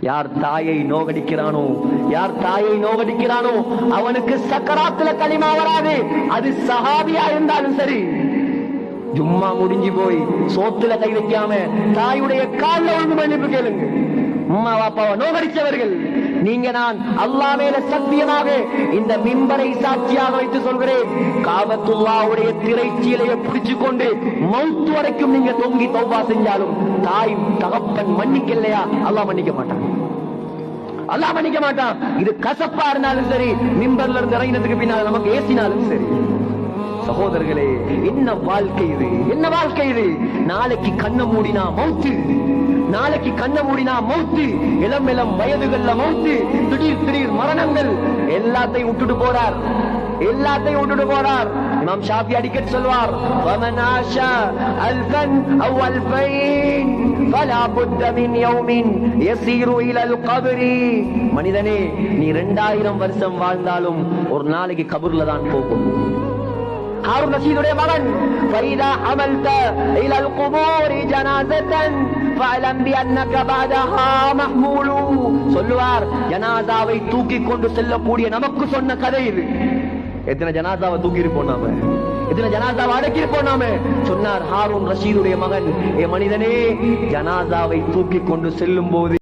யார் தாயை நோகடிக்கிறானோ யார் தாயை நோகடிக்கிறானோ அவனுக்கு சக்கராத்துல களிமா வராது. அது சஹாபியா இருந்தாலும் சரி. ஜும்மா முடிஞ்சு போய் சோத்துல கை வைக்காம தாயுடைய கால்ல ஒழுங்கு மன்னிப்பு கேளுங்க. அம்மா பாப்பாவை நோகடிச்சவர்கள் நீங்க நான் அல்லா மேல சத்தியமாக இந்த மிம்பரை சாட்சியாக வைத்து சொல்கிறேன். காபத்துல்லாவுடைய திரைச்சீலையை பிடிச்சு கொண்டு மவுத்து வரைக்கும் நீங்க தொங்கி தௌபா செஞ்சாலும் தாய் தகப்பன் மன்னிக்கலையா? அல்லா மன்னிக்க மாட்டான். அல்லா மன்னிக்க மாட்டான். இது கசப்பா இருந்தாலும் சரி மிம்பர்ல இருந்து இறங்கினதுக்கு பின்னால் நமக்கு ஏசினாலும் சரி. சகோதரர்களே என்ன வாழ்க்கை இது என்ன வாழ்க்கை இது நாளைக்கு கண்ண மூடினா மௌத்து நாளைக்கு கண்ண மூடினா மௌத்து இளம் இளம் வயதுகள்ல மௌத்து திடீர் திடீர் மரணங்கள் எல்லாத்தையும் விட்டுட்டு போறார் எல்லாத்தையும் விட்டுட்டு போறார் இமாம் ஷாஃபி அடிக்கடி சொல்வார் ومن عاش ألفا أو ألفين فلا بد من يوم يسير إلى القبر மனிதனே நீ ரெண்டாயிரம் வருஷம் வாழ்ந்தாலும் ஒரு நாளைக்கு கபூர்ல தான் போகும் ஹாரூன் ரஷீதுடைய மகன் فإذا حملت إلى القبور جنازة فاعلم بأنك بعدها محمول சொல்லுவார் ஜனாதாவை தூக்கி கொண்டு செல்லக்கூடிய நமக்கு சொன்ன கதை இது எத்தனை ஜனாதாவை தூக்கி இருப்போம் நாம எத்தனை ஜனாதாவை அடக்கி இருப்போம் நாம சொன்னார் ஹாரூன் ரஷீதுடைய மகன் ஏ மனிதனே ஜனாதாவை தூக்கி கொண்டு செல்லும் போது